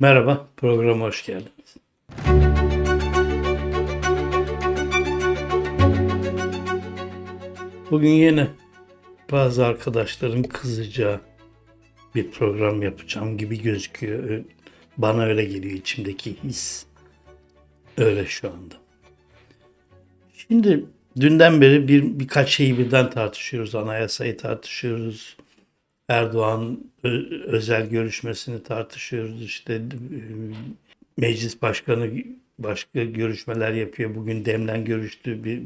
Merhaba, programa hoş geldiniz. Bugün yine bazı arkadaşların kızacağı bir program yapacağım gibi gözüküyor. Bana öyle geliyor içimdeki his. Öyle şu anda. Şimdi dünden beri bir birkaç şeyi birden tartışıyoruz. Anayasayı tartışıyoruz. Erdoğan özel görüşmesini tartışıyoruz. İşte e, meclis başkanı başka görüşmeler yapıyor. Bugün Dem'den görüştü. Bir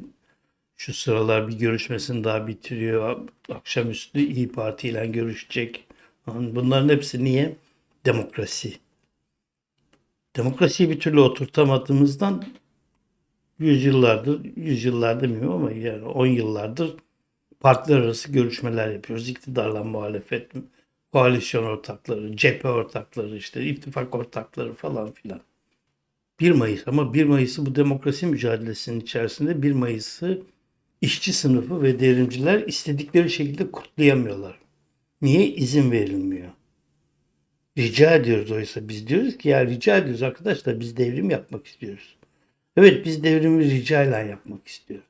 şu sıralar bir görüşmesini daha bitiriyor. Akşamüstü İyi Parti ile görüşecek. Bunların hepsi niye? Demokrasi. Demokrasiyi bir türlü oturtamadığımızdan yüzyıllardır, yüzyıllar demiyorum ama yani 10 yıllardır partiler arası görüşmeler yapıyoruz. İktidarla muhalefet, koalisyon ortakları, cephe ortakları, işte ittifak ortakları falan filan. 1 Mayıs ama 1 Mayıs'ı bu demokrasi mücadelesinin içerisinde 1 Mayıs'ı işçi sınıfı ve devrimciler istedikleri şekilde kutlayamıyorlar. Niye? izin verilmiyor. Rica ediyoruz oysa biz diyoruz ki ya rica ediyoruz arkadaşlar biz devrim yapmak istiyoruz. Evet biz devrimi rica ile yapmak istiyoruz.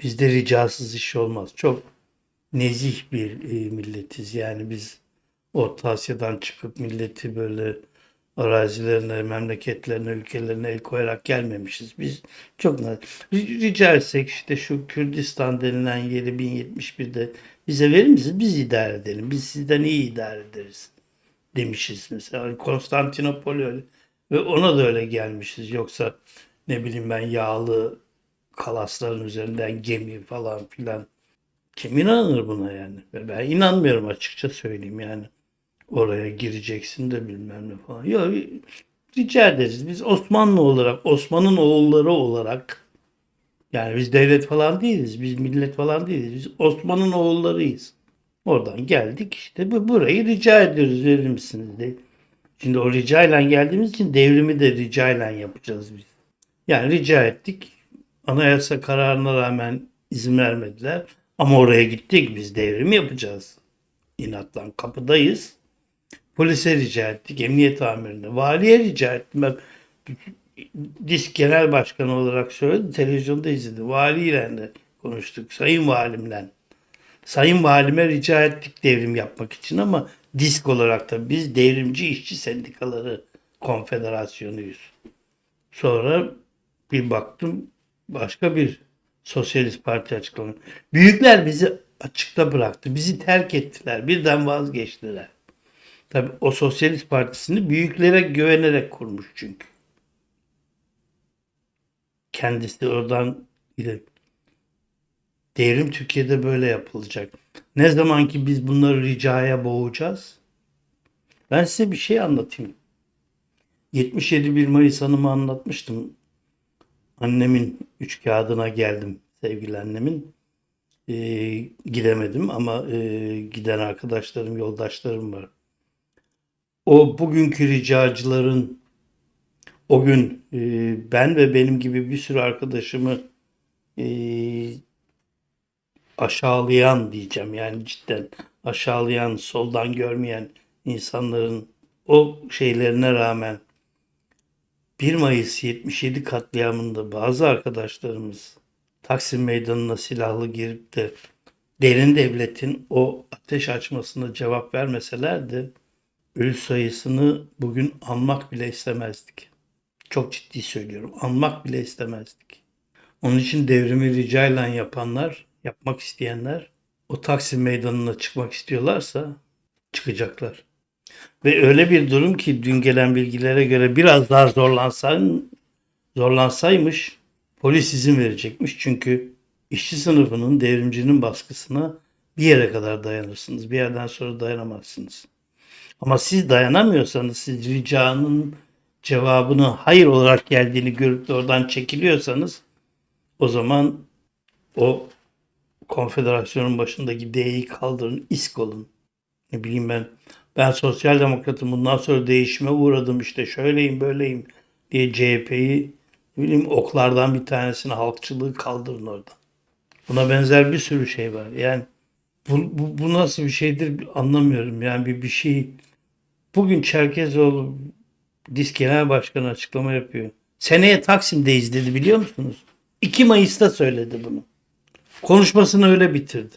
Bizde ricasız iş olmaz. Çok nezih bir e, milletiz. Yani biz Orta Asya'dan çıkıp milleti böyle arazilerine, memleketlerine, ülkelerine el koyarak gelmemişiz. Biz çok rica etsek işte şu Kürdistan denilen yeri 1071'de bize verir misiniz? Biz idare edelim. Biz sizden iyi idare ederiz demişiz mesela. Hani Konstantinopol öyle. Ve ona da öyle gelmişiz. Yoksa ne bileyim ben yağlı kalasların üzerinden gemi falan filan. Kim inanır buna yani? Ben inanmıyorum açıkça söyleyeyim yani. Oraya gireceksin de bilmem ne falan. Yok rica ederiz. Biz Osmanlı olarak, Osman'ın oğulları olarak yani biz devlet falan değiliz. Biz millet falan değiliz. Biz Osman'ın oğullarıyız. Oradan geldik işte bu burayı rica ediyoruz verir misiniz diye. Şimdi o rica ile geldiğimiz için devrimi de rica ile yapacağız biz. Yani rica ettik. Anayasa kararına rağmen izin vermediler. Ama oraya gittik biz devrim yapacağız. İnatla kapıdayız. Polise rica ettik. Emniyet amirine. Valiye rica ettim. Ben disk genel başkanı olarak söyledim. Televizyonda izledim. Valiyle de konuştuk. Sayın valimle. Sayın valime rica ettik devrim yapmak için ama disk olarak da biz devrimci işçi sendikaları konfederasyonuyuz. Sonra bir baktım başka bir sosyalist parti açıklamış. Büyükler bizi açıkta bıraktı. Bizi terk ettiler. Birden vazgeçtiler. Tabii o sosyalist partisini büyüklere güvenerek kurmuş çünkü. Kendisi oradan ileri. Devrim Türkiye'de böyle yapılacak. Ne zaman ki biz bunları ricaya boğacağız? Ben size bir şey anlatayım. 77 1 Mayıs Hanım'ı anlatmıştım. Annemin üç kağıdına geldim sevgili annemin. Ee, gidemedim ama e, giden arkadaşlarım, yoldaşlarım var. O bugünkü ricacıların o gün e, ben ve benim gibi bir sürü arkadaşımı e, aşağılayan diyeceğim yani cidden aşağılayan, soldan görmeyen insanların o şeylerine rağmen 1 Mayıs 77 katliamında bazı arkadaşlarımız Taksim Meydanı'na silahlı girip de derin devletin o ateş açmasına cevap vermeselerdi ölü sayısını bugün anmak bile istemezdik. Çok ciddi söylüyorum. Anmak bile istemezdik. Onun için devrimi ricayla yapanlar, yapmak isteyenler o Taksim Meydanı'na çıkmak istiyorlarsa çıkacaklar. Ve öyle bir durum ki dün gelen bilgilere göre biraz daha zorlansan, zorlansaymış polis izin verecekmiş. Çünkü işçi sınıfının, devrimcinin baskısına bir yere kadar dayanırsınız. Bir yerden sonra dayanamazsınız. Ama siz dayanamıyorsanız, siz ricanın cevabını hayır olarak geldiğini görüp de oradan çekiliyorsanız o zaman o konfederasyonun başındaki D'yi kaldırın, isk olun. Ne bileyim ben, ben sosyal demokratım bundan sonra değişime uğradım işte şöyleyim böyleyim diye CHP'yi ne bileyim oklardan bir tanesini halkçılığı kaldırın oradan. Buna benzer bir sürü şey var. Yani bu, bu, bu nasıl bir şeydir anlamıyorum. Yani bir, bir şey Bugün Çerkezoğlu Disk Genel Başkanı açıklama yapıyor. Seneye Taksim'deyiz dedi biliyor musunuz? 2 Mayıs'ta söyledi bunu. Konuşmasını öyle bitirdi.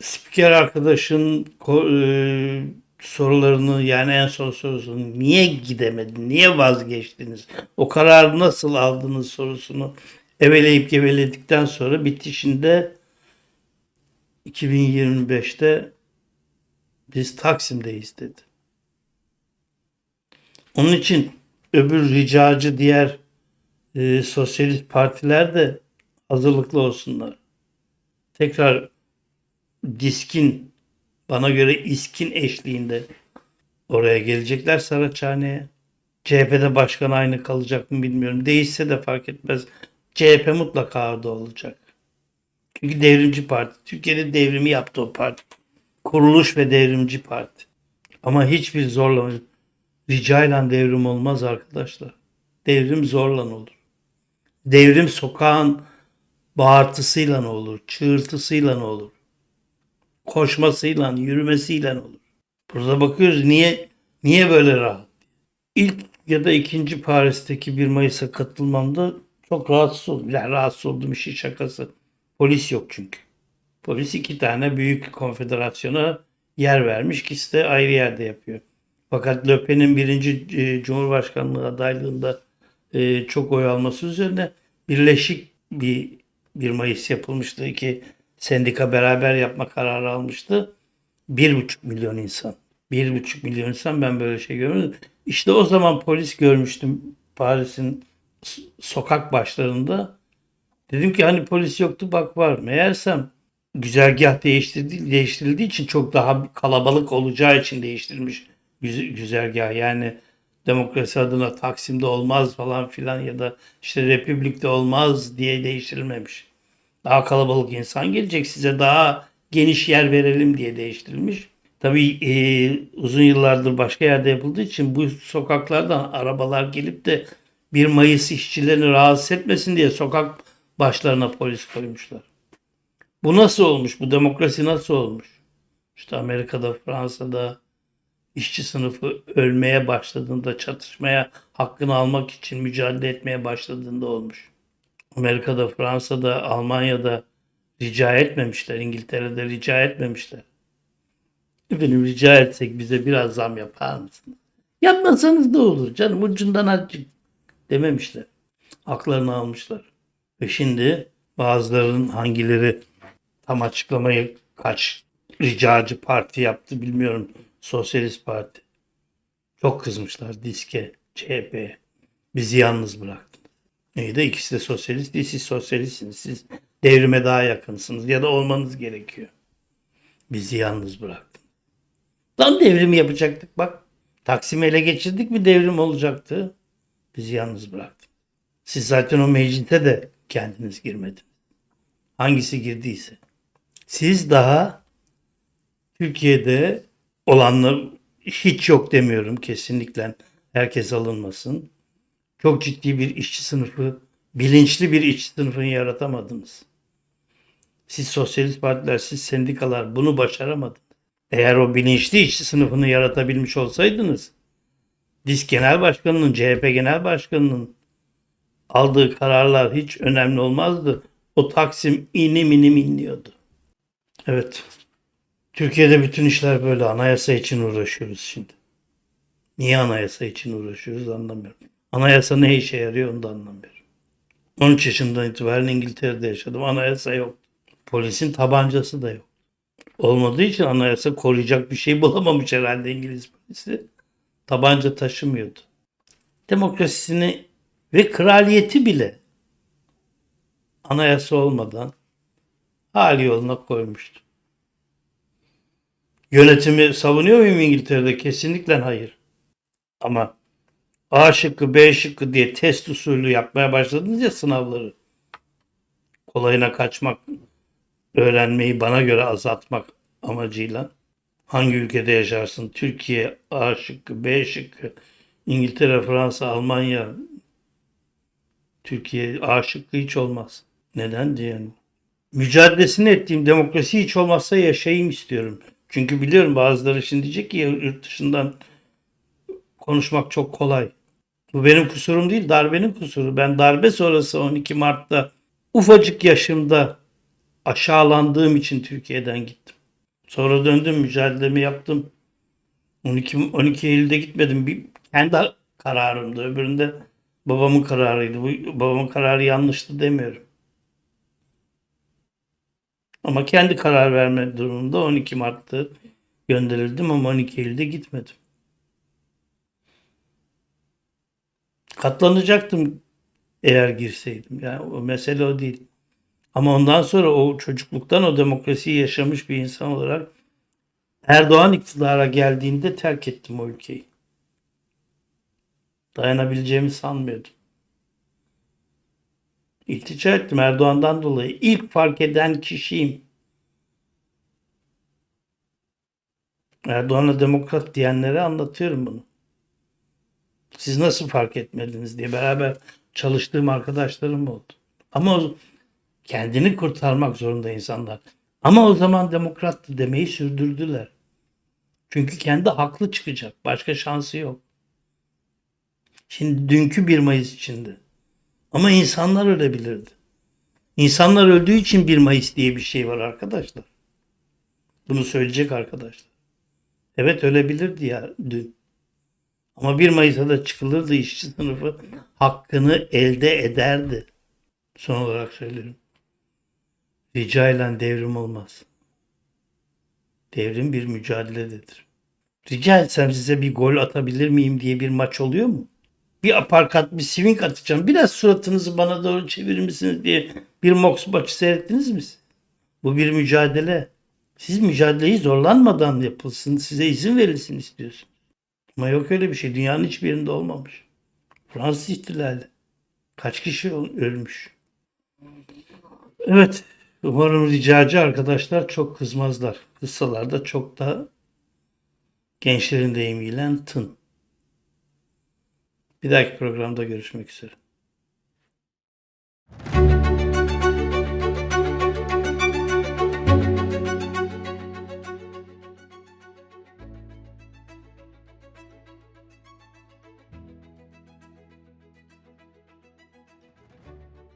Spiker arkadaşın e, sorularını yani en son sorusunu niye gidemedin, niye vazgeçtiniz, o kararı nasıl aldınız sorusunu eveleyip geveledikten sonra bitişinde 2025'te biz Taksim'deyiz dedi. Onun için öbür ricacı diğer e, sosyalist partiler de hazırlıklı olsunlar. Tekrar diskin bana göre iskin eşliğinde oraya gelecekler Saraçhane'ye. CHP'de başkan aynı kalacak mı bilmiyorum. Değişse de fark etmez. CHP mutlaka orada olacak. Çünkü devrimci parti. Türkiye'de devrimi yaptı o parti. Kuruluş ve devrimci parti. Ama hiçbir zorlama, ricayla devrim olmaz arkadaşlar. Devrim zorla olur. Devrim sokağın bağırtısıyla olur, çığırtısıyla olur. Koşmasıyla, yürümesiyle olur. Burada bakıyoruz niye niye böyle rahat? İlk ya da ikinci Paris'teki 1 Mayıs'a katılmamda çok rahatsız oldum. Yani rahatsız oldum işin şakası. Polis yok çünkü. Polis iki tane büyük konfederasyona yer vermiş. İkisi de ayrı yerde yapıyor. Fakat Le Pen'in birinci e, Cumhurbaşkanlığı adaylığında e, çok oy alması üzerine birleşik bir 1 Mayıs yapılmıştı. İki sendika beraber yapma kararı almıştı. Bir buçuk milyon insan. Bir buçuk milyon insan ben böyle şey görmedim. İşte o zaman polis görmüştüm Paris'in sokak başlarında. Dedim ki hani polis yoktu bak var. Meğersem güzergah değiştirildiği, değiştirildiği için çok daha kalabalık olacağı için değiştirilmiş güz- güzergah. Yani demokrasi adına Taksim'de olmaz falan filan ya da işte Republik'te olmaz diye değiştirilmemiş. Daha kalabalık insan gelecek size daha geniş yer verelim diye değiştirilmiş. Tabii e, uzun yıllardır başka yerde yapıldığı için bu sokaklardan arabalar gelip de 1 Mayıs işçilerini rahatsız etmesin diye sokak başlarına polis koymuşlar. Bu nasıl olmuş? Bu demokrasi nasıl olmuş? İşte Amerika'da, Fransa'da işçi sınıfı ölmeye başladığında, çatışmaya hakkını almak için mücadele etmeye başladığında olmuş. Amerika'da, Fransa'da, Almanya'da rica etmemişler. İngiltere'de rica etmemişler. Efendim rica etsek bize biraz zam yapar mısınız? Yapmasanız da olur canım ucundan azıcık dememişler. Haklarını almışlar. Ve şimdi bazılarının hangileri tam açıklamayı kaç ricacı parti yaptı bilmiyorum. Sosyalist Parti. Çok kızmışlar diske, CHP'ye. Bizi yalnız bıraktınız. De ikisi de sosyalist değil. Siz sosyalistsiniz. Siz devrime daha yakınsınız ya da olmanız gerekiyor. Bizi yalnız bıraktın. Lan devrimi yapacaktık bak. Taksim'i ele geçirdik mi devrim olacaktı. Bizi yalnız bıraktın. Siz zaten o meclise de kendiniz girmediniz. Hangisi girdiyse. Siz daha Türkiye'de olanlar hiç yok demiyorum kesinlikle. Herkes alınmasın. Çok ciddi bir işçi sınıfı, bilinçli bir işçi sınıfını yaratamadınız. Siz sosyalist partiler, siz sendikalar bunu başaramadınız. Eğer o bilinçli işçi sınıfını yaratabilmiş olsaydınız, DİSK Genel Başkanı'nın, CHP Genel Başkanı'nın aldığı kararlar hiç önemli olmazdı. O Taksim inim inim inliyordu. Evet. Türkiye'de bütün işler böyle. Anayasa için uğraşıyoruz şimdi. Niye anayasa için uğraşıyoruz anlamıyorum. Anayasa ne işe yarıyor onu da anlamıyorum. 13 yaşından itibaren İngiltere'de yaşadım. Anayasa yok. Polisin tabancası da yok. Olmadığı için anayasa koruyacak bir şey bulamamış herhalde İngiliz polisi. Tabanca taşımıyordu. Demokrasisini ve kraliyeti bile anayasa olmadan hali yoluna koymuştu. Yönetimi savunuyor muyum İngiltere'de? Kesinlikle hayır. Ama A şıkkı B şıkkı diye test usulü yapmaya başladınız ya sınavları. Kolayına kaçmak, öğrenmeyi bana göre azaltmak amacıyla. Hangi ülkede yaşarsın? Türkiye A şıkkı, B şıkkı, İngiltere, Fransa, Almanya, Türkiye A şıkkı hiç olmaz. Neden diye. Mücadelesini ettiğim demokrasi hiç olmazsa yaşayayım istiyorum. Çünkü biliyorum bazıları şimdi diyecek ki yurt dışından konuşmak çok kolay. Bu benim kusurum değil, darbenin kusuru. Ben darbe sonrası 12 Mart'ta ufacık yaşımda aşağılandığım için Türkiye'den gittim. Sonra döndüm, mücadelemi yaptım. 12, 12 Eylül'de gitmedim. Bir, kendi kararımdı. Öbüründe babamın kararıydı. Bu babamın kararı yanlıştı demiyorum. Ama kendi karar verme durumunda 12 Mart'ta gönderildim ama 12 Eylül'de gitmedim. Katlanacaktım eğer girseydim. Yani o mesele o değil. Ama ondan sonra o çocukluktan o demokrasiyi yaşamış bir insan olarak Erdoğan iktidara geldiğinde terk ettim o ülkeyi. Dayanabileceğimi sanmıyordum. İltica ettim Erdoğan'dan dolayı. İlk fark eden kişiyim. Erdoğan'a demokrat diyenlere anlatıyorum bunu. Siz nasıl fark etmediniz diye beraber çalıştığım arkadaşlarım oldu. Ama o kendini kurtarmak zorunda insanlar. Ama o zaman demokrattı demeyi sürdürdüler. Çünkü kendi haklı çıkacak. Başka şansı yok. Şimdi dünkü 1 Mayıs içinde. Ama insanlar ölebilirdi. İnsanlar öldüğü için 1 Mayıs diye bir şey var arkadaşlar. Bunu söyleyecek arkadaşlar. Evet ölebilirdi ya dün. Ama 1 Mayıs'a da çıkılırdı işçi sınıfı hakkını elde ederdi. Son olarak söylüyorum. Rica ile devrim olmaz. Devrim bir mücadelededir. Rica etsem size bir gol atabilir miyim diye bir maç oluyor mu? Bir aparkat, bir swing atacağım. Biraz suratınızı bana doğru çevirir misiniz diye bir moks maçı seyrettiniz mi? Bu bir mücadele. Siz mücadeleyi zorlanmadan yapılsın, size izin verilsin istiyorsunuz. Ama yok öyle bir şey. Dünyanın hiçbir yerinde olmamış. Fransız ihtilali. Kaç kişi ölmüş? Evet. Umarım ricacı arkadaşlar çok kızmazlar. Kızsalar çok da gençlerin deyimiyle tın. Bir dahaki programda görüşmek üzere.